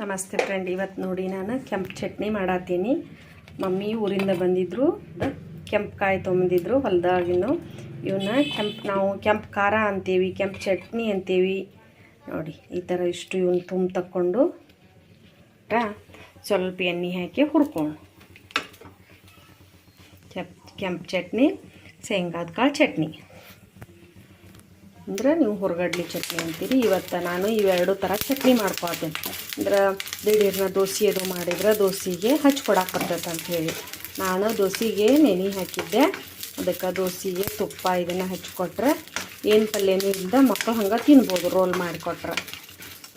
ನಮಸ್ತೆ ಫ್ರೆಂಡ್ ಇವತ್ತು ನೋಡಿ ನಾನು ಕೆಂಪು ಚಟ್ನಿ ಮಾಡತ್ತೀನಿ ಮಮ್ಮಿ ಊರಿಂದ ಬಂದಿದ್ದರು ಕೆಂಪು ಕಾಯಿ ತೊಗೊಂಬಂದಿದ್ರು ಹೊಲದಾಗಿನೂ ಇವನ್ನ ಕೆಂಪು, ನಾವು ಕೆಂಪು ಖಾರ ಅಂತೀವಿ, ಕೆಂಪು ಚಟ್ನಿ ಅಂತೀವಿ. ನೋಡಿ, ಈ ಥರ ಇಷ್ಟು ಇವನ್ನ ತುಂಬ ತಕ್ಕೊಂಡು ಸ್ವಲ್ಪ ಎಣ್ಣೆ ಹಾಕಿ ಹುರ್ಕೊಂಡು. ಕೆಂಪು ಕೆಂಪು ಚಟ್ನಿ, ಶೇಂಗಾದ ಕಾಳು ಚಟ್ನಿ. ಅಂದ್ರೆ ನೀವು ಹೊರಗಡ್ಲಿ ಚಟ್ನಿ ಅಂತೀರಿ. ಇವತ್ತು ನಾನು ಇವೆರಡು ಥರ ಚಟ್ನಿ ಮಾಡ್ಕೊತೀನಿ ಅಂದ್ರೆ ದಿಢೀರ್ನ ದೋಸೆ ಅದು ಮಾಡಿದ್ರೆ ದೋಸೆಗೆ ಹಚ್ಕೊಡಕ್ಕೆ ಬರ್ತೈತೆ ಹೇಳಿ. ನಾನು ದೋಸೆಗೆ ನೆನೆ ಹಾಕಿದ್ದೆ. ಅದಕ್ಕೆ ದೋಸೆಗೆ ತುಪ್ಪ ಇದನ್ನು ಹಚ್ಕೊಟ್ರೆ ಏನು ಪಲ್ಯನೂ ಇಲ್ಲದ ಮಕ್ಕಳು ಹಂಗೆ ತಿನ್ಬೋದು ರೋಲ್ ಮಾಡಿಕೊಟ್ರೆ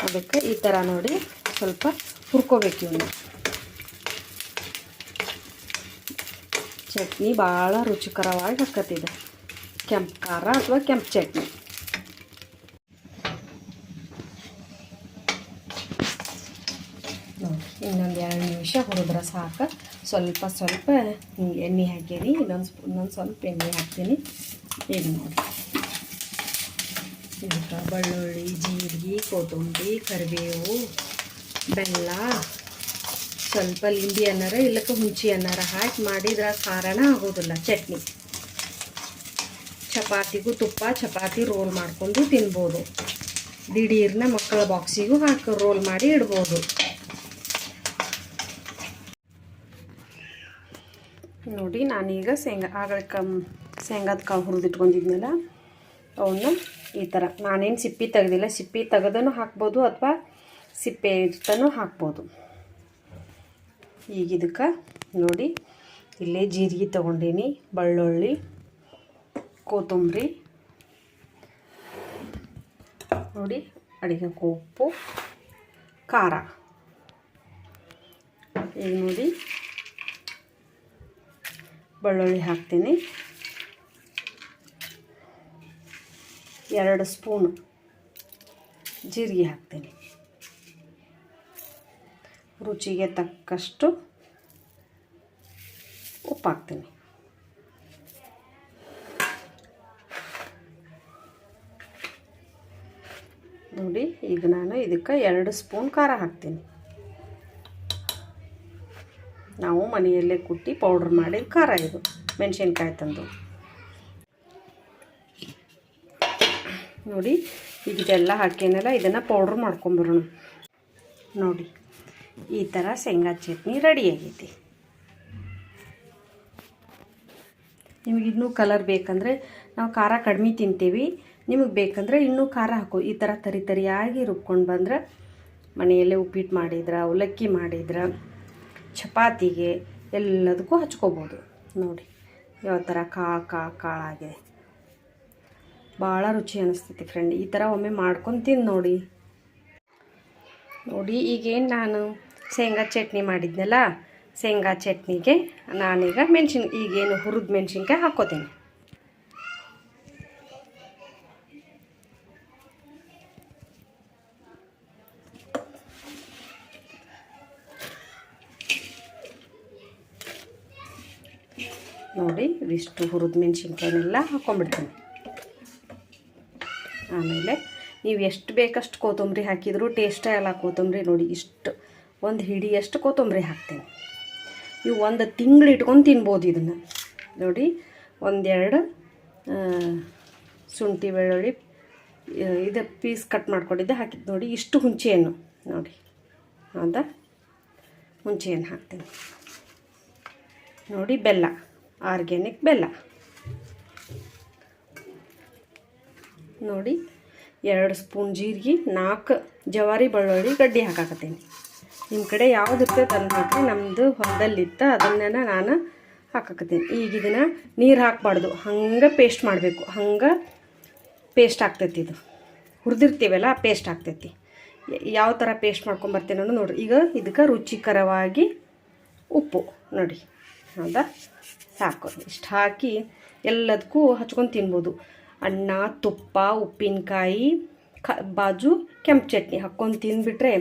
ಅದಕ್ಕೆ ಈ ಥರ ನೋಡಿ ಸ್ವಲ್ಪ ಹುರ್ಕೋಬೇಕು ಇವನ್ನ ಚಟ್ನಿ ಭಾಳ ರುಚಿಕರವಾಗಿ ಹಾಕತ್ತಿದೆ ಕೆಂಪು ಖಾರ ಅಥವಾ ಕೆಂಪು ಚಟ್ನಿ ನೋಡಿ ಎರಡು ನಿಮಿಷ ಹುರಿದ್ರೆ ಸಾಕು. ಸ್ವಲ್ಪ ಸ್ವಲ್ಪ ಹಿಂಗೆ ಎಣ್ಣೆ ಹಾಕೀನಿ ಇನ್ನೊಂದು ಇನ್ನೊಂದು ಸ್ವಲ್ಪ ಎಣ್ಣೆ ಹಾಕ್ತೀನಿ. ಈಗ ನೋಡಿ. ಇದಕ್ಕೆ ಬೆಳ್ಳುಳ್ಳಿ, ಜೀರಿಗೆ, ಕೊತ್ತಂಬರಿ, ಕರಿಬೇವು, ಬೆಲ್ಲ, ಸ್ವಲ್ಪ ಲಿಂಬಿ ಅನ್ನಾರ, ಇಲ್ಲಕ್ಕೆ ಹುಂಚಿ ಅನ್ನಾರ ಹಾಕಿ ಮಾಡಿದ್ರೆ ಖಾರನ ಆಗೋದಿಲ್ಲ ಚಟ್ನಿ. ಚಪಾತಿಗೂ ತುಪ್ಪ, ಚಪಾತಿ ರೋಲ್ ಮಾಡ್ಕೊಂಡು ತಿನ್ಬೋದು. ದಿಢೀರ್ನ ಮಕ್ಕಳ ಬಾಕ್ಸಿಗೂ ಹಾಕಿ ರೋಲ್ ಮಾಡಿ ಇಡ್ಬೋದು. ನೋಡಿ, ನಾನೀಗ ಶೇಂಗಾ ಆಗಲೇ ಕಮ್, ಶೇಂಗಾದ ಕಾಳು ಹುರಿದಿಟ್ಕೊಂಡಿದ್ನಲ್ಲ ಅವನ್ನ ಈ ಥರ ನಾನೇನು ಸಿಪ್ಪಿ ತೆಗೆದಿಲ್ಲ, ಸಿಪ್ಪಿ ತೆಗೆದೂ ಹಾಕ್ಬೋದು ಅಥವಾ ಸಿಪ್ಪೆ ಇರ್ತನೂ ಹಾಕ್ಬೋದು. ಈಗ ಇದಕ್ಕೆ ನೋಡಿ, ಇಲ್ಲೇ ಜೀರಿಗೆ ತೊಗೊಂಡೀನಿ, ಬೆಳ್ಳುಳ್ಳಿ, ಕೊತ್ತಂಬರಿ, ನೋಡಿ, ಅಡುಗೆ ಉಪ್ಪು ಖಾರ. ಈಗ ನೋಡಿ ಬೆಳ್ಳುಳ್ಳಿ ಹಾಕ್ತೀನಿ. ಎರಡು ಸ್ಪೂನ್ ಜೀರಿಗೆ ಹಾಕ್ತೀನಿ. ರುಚಿಗೆ ತಕ್ಕಷ್ಟು ಉಪ್ಪು ಹಾಕ್ತೀನಿ ನೋಡಿ, ಈಗ ನಾನು ಇದಕ್ಕೆ ಎರಡು ಸ್ಪೂನ್ ಖಾರ ಹಾಕ್ತೀನಿ. ನಾವು ಮನೆಯಲ್ಲೇ ಕುಟ್ಟಿ ಪೌಡ್ರ್ ಮಾಡಿ ಖಾರ ಇದು ಮೆಣಸಿನ್ಕಾಯಿ ತಂದು. ನೋಡಿ, ಈಗ ಇದೆಲ್ಲ ಹಾಕೇನಲ್ಲ, ಇದನ್ನು ಪೌಡ್ರ್ ಮಾಡ್ಕೊಂಬರೋಣ ನೋಡಿ, ಈ ಥರ ಶೇಂಗಾ ಚಟ್ನಿ ರೆಡಿ ಆಗೈತಿ. ನಿಮಗೆ ಇನ್ನೂ ಕಲರ್ ಬೇಕಂದರೆ ನಾವು ಖಾರ ಕಡಿಮೆ ತಿಂತೀವಿ. ನಿಮಗೆ ಬೇಕಂದರೆ ಇನ್ನೂ ಖಾರ ಹಾಕು. ಈ ಥರ ತರಿ ತರಿಯಾಗಿ ರುಬ್ಕೊಂಡು ಬಂದ್ರೆ ಮನೆಯಲ್ಲೇ ಉಪ್ಪಿಟ್ಟು ಮಾಡಿದ್ರೆ, ಅವಲಕ್ಕಿ ಮಾಡಿದ್ರೆ ಚಪಾತಿಗೆ ಎಲ್ಲದಕ್ಕೂ ಹಚ್ಕೋಬೋದು. ನೋಡಿ, ಯಾವ ಥರ ಕಾಳು ಕಾಳು ಕಾಳಾಗಿದೆ. ಭಾಳ ರುಚಿ ಅನಿಸ್ತೈತಿ ಫ್ರೆಂಡ್ ಈ ಥರ ಒಮ್ಮೆ ಮಾಡ್ಕೊಂಡು ನೋಡಿ. ನೋಡಿ, ಈಗೇನು ನಾನು ಶೇಂಗಾ ಚಟ್ನಿ ಮಾಡಿದ್ನಲ್ಲ, ಶೇಂಗಾ ಚಟ್ನಿಗೆ ನಾನೀಗ ಮೆಣಸಿನ, ಈಗೇನು ಹುರಿದ ಮೆಣಸಿನ್ಕಾಯಿ ಹಾಕ್ಕೋತೀನಿ. ನೋಡಿ ಇವಿಷ್ಟು ಹುರಿದ ಮೆಣಸಿನ್ಕಾಯಿನೆಲ್ಲ ಹಾಕ್ಕೊಂಬಿಡ್ತೀನಿ ಆಮೇಲೆ ನೀವು ಎಷ್ಟು ಬೇಕಷ್ಟು ಕೊತ್ತಂಬರಿ ಹಾಕಿದರೂ ಟೇಸ್ಟೇ ಅಲ್ಲ ಕೊತ್ತಂಬರಿ ನೋಡಿ, ಇಷ್ಟು. ಒಂದು ಹಿಡಿಯಷ್ಟು ಕೊತ್ತಂಬರಿ ಹಾಕ್ತೀನಿ. ನೀವು ಒಂದು ತಿಂಗಳು ಇಟ್ಕೊಂಡು ತಿನ್ಬೋದು ಇದನ್ನು. ನೋಡಿ, ಒಂದೆರಡು ಶುಂಠಿ ಬೆಳ್ಳುಳ್ಳಿ ಇದು ಪೀಸ್ ಕಟ್ ಮಾಡ್ಕೊಂಡಿದ್ದೆ ಹಾಕಿದ್ದು ನೋಡಿ, ಇಷ್ಟು ಹುಂಚೆಯನ್ನು ನೋಡಿ ಹೌದಾ ಹುಂಚೆಯನ್ನು ಹಾಕ್ತೀನಿ. ನೋಡಿ, ಬೆಲ್ಲ. ಆರ್ಗ್ಯಾನಿಕ್ ಬೆಲ್ಲ. ನೋಡಿ, ಎರಡು ಸ್ಪೂನ್ ಜೀರಿಗೆ, ನಾಲ್ಕು ಜವಾರಿ ಬೆಳ್ಳುಳ್ಳಿ ಗಡ್ಡಿ ಹಾಕಾಕತ್ತೀನಿ. ನಿಮ್ಮ ಕಡೆ ಯಾವ್ದು ಇರ್ತೈತೆ ಅದನ್ನು ನಮ್ಮದು ಹೊಲದಲ್ಲಿತ್ತ ಅದನ್ನೆಲ್ಲ ನಾನು ಹಾಕಾಕತ್ತೀನಿ. ಈಗ ಇದನ್ನು ನೀರು ಹಾಕಬಾರ್ದು. ಹಂಗೆ ಪೇಸ್ಟ್ ಮಾಡಬೇಕು. ಹಂಗೆ ಪೇಸ್ಟ್ ಆಗ್ತೈತಿ ಇದು. ಹುರಿದಿರ್ತೀವಲ್ಲ ಪೇಸ್ಟ್ ಆಗ್ತೈತಿ. ಯಾವ ಥರ ಪೇಸ್ಟ್ ಮಾಡ್ಕೊಂಬರ್ತೀನಿ ಅನ್ನೋ ನೋಡಿರಿ. ಈಗ ಇದಕ್ಕೆ ರುಚಿಕರವಾಗಿ ಉಪ್ಪು ನೋಡಿ. ಹೌದಾ? ಸಾಕು, ಇಷ್ಟು ಹಾಕಿ ಎಲ್ಲದಕ್ಕೂ ಹಚ್ಕೊಂಡು ತಿನ್ಬೋದು. ಅನ್ನ, ತುಪ್ಪ, ಉಪ್ಪಿನಕಾಯಿ, ಕ, ಬಾಜು ಕೆಂಪು ಚಟ್ನಿ ಹಾಕ್ಕೊಂಡು ತಿಂದುಬಿಟ್ರೆ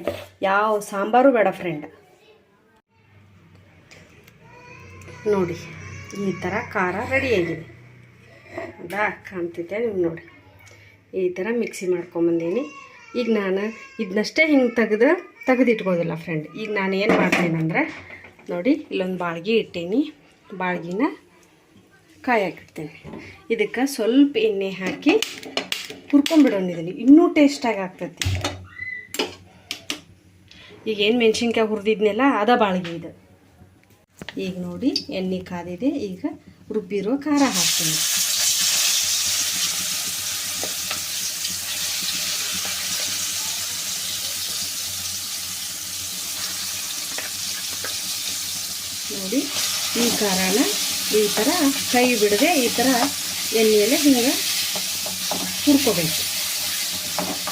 ಯಾವ ಸಾಂಬಾರು ಬೇಡ ಫ್ರೆಂಡ್ ನೋಡಿ, ಈ ಥರ ಖಾರ ರೆಡಿಯಾಗಿದೆ ಅದಾ ಕಾಣ್ತಿದ್ದೆ ನೀವು ನೋಡಿ. ಈ ಥರ ಮಿಕ್ಸಿ ಮಾಡ್ಕೊಂಬಂದೀನಿ ಈಗ ನಾನು ಇದನ್ನಷ್ಟೇ ಹಿಂಗೆ ತೆಗೆದು, ತೆಗೆದಿಟ್ಕೋದಿಲ್ಲ ಫ್ರೆಂಡ್ ಈಗ ನಾನು ಏನು ಮಾಡ್ತೀನಂದ್ರೆ ನೋಡಿ, ಇಲ್ಲೊಂದು ಬಾಳ್ಗೆ ಇಟ್ಟೀನಿ. ಬಾಳ್ಗಿನ ಕಾಯಿ ಹಾಕಿಡ್ತೀನಿ ಇದಕ್ಕೆ ಸ್ವಲ್ಪ ಎಣ್ಣೆ ಹಾಕಿ ಹುರ್ಕೊಂಡ್ಬಿಡೋಣ ಇದನ್ನು ಇನ್ನೂ ಟೇಸ್ಟಾಗಿ ಆಗ್ತೈತಿ. ಈಗ ಏನು ಮೆಣಸಿನ್ಕಾಯಿ ಹುರಿದಿದ್ನೆಲ್ಲ, ಅದ ಬಾಳ್ಗೆ ಇದು. ಈಗ ನೋಡಿ, ಎಣ್ಣೆ ಕಾದಿದೆ. ಈಗ ರುಬ್ಬಿರೋ ಖಾರ ಹಾಕ್ತೀನಿ. ನೋಡಿ ಈ ಖಾರನ ಈ ಥರ ಕೈ ಬಿಡದೆ ಈ ಥರ ಎಣ್ಣೆಯಲ್ಲಿ ಹಿಂಗೆ ಹುರ್ಕೋಬೇಕು.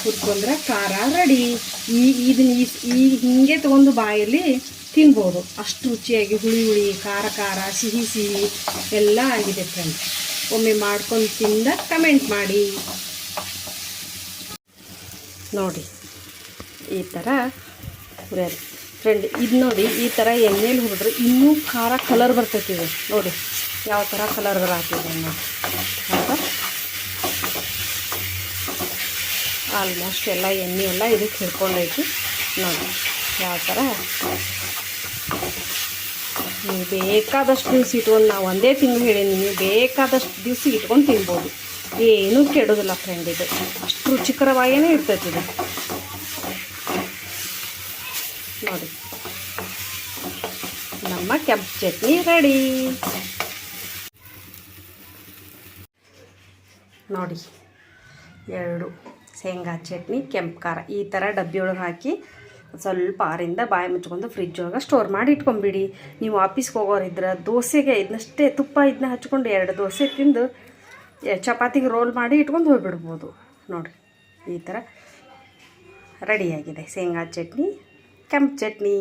ಹುರ್ಕೊಂಡ್ರೆ ಖಾರ ರೆಡಿ. ಈ ಇದನ್ನ ಈ ಹಿಂಗೆ ತೊಗೊಂಡು ಬಾಯಲ್ಲಿ ತಿನ್ಬೋದು. ಅಷ್ಟು ರುಚಿಯಾಗಿ ಹುಳಿ ಹುಳಿ, ಖಾರ ಖಾರ, ಸಿಹಿ ಸಿಹಿ ಎಲ್ಲ ಆಗಿದೆ ಫ್ರೆಂಡ್ಸ್ ಒಮ್ಮೆ ಮಾಡ್ಕೊಂಡು ತಿಂದ ಕಮೆಂಟ್ ಮಾಡಿ. ನೋಡಿ, ಈ ಥರ ಫ್ರೆಂಡ್ ಇದು ನೋಡಿ, ಈ ಥರ ಎಣ್ಣೆಲಿ ಹುರಿದ್ರೆ ಇನ್ನೂ ಖಾರ ಕಲರ್ ಬರ್ತೈತಿ ನೋಡಿ, ಯಾವ ಥರ ಕಲರ್ ಬರತ್ತಿದೆ ನೋಡಿ ಆಲ್ಮೋಸ್ಟ್ ಎಲ್ಲ ಎಣ್ಣೆ ಎಲ್ಲ ಇದಕ್ಕೆ ಹಿಡ್ಕೊಂಡೈತಿ. ನೋಡಿ, ಯಾವ ಥರ ನೀವು ಬೇಕಾದಷ್ಟು ದಿವ್ಸ ಇಟ್ಕೊಂಡು, ನಾವು ಒಂದೇ ತಿಂಗಳು ಹೇಳೀನಿ, ನೀವು ಬೇಕಾದಷ್ಟು ದಿವ್ಸ ಇಟ್ಕೊಂಡು ತಿನ್ಬೋದು. ಏನೂ ಕೆಡೋದಿಲ್ಲ ಫ್ರೆಂಡ್ ಇದು. ಅಷ್ಟು ರುಚಿಕರವಾಗಿಯೇ ಇರ್ತೈತಿ ಇದು. ನೋಡಿ. ನಮ್ಮ ಕೆಂಪು ಚಟ್ನಿ ರೆಡಿ ನೋಡಿ, ಎರಡು ಶೇಂಗಾ ಚಟ್ನಿ, ಕೆಂಪು ಖಾರ ಈ ಥರ ಡಬ್ಬಿ ಒಳಗೆ ಹಾಕಿ ಸ್ವಲ್ಪ ಆರಿಂದ ಬಾಯಿ ಮುಚ್ಕೊಂಡು ಫ್ರಿಜ್ ಒಳಗೆ ಸ್ಟೋರ್ ಮಾಡಿ ಇಟ್ಕೊಂಬಿಡಿ. ನೀವು ಆಫೀಸ್ಗೆ ಹೋಗೋರಿದ್ರೆ ದೋಸೆಗೆ ಇದನ್ನಷ್ಟೇ ತುಪ್ಪ ಇದನ್ನ ಹಚ್ಕೊಂಡು ಎರಡು ದೋಸೆ ತಿಂದು ಚಪಾತಿಗೆ ರೋಲ್ ಮಾಡಿ ಇಟ್ಕೊಂಡು ಹೋಗಿಬಿಡ್ಬೋದು. ನೋಡಿ, ಈ ಥರ ರೆಡಿಯಾಗಿದೆ ಶೇಂಗಾ ಚಟ್ನಿ. ಕೆಂಪು ಚಟ್ನಿ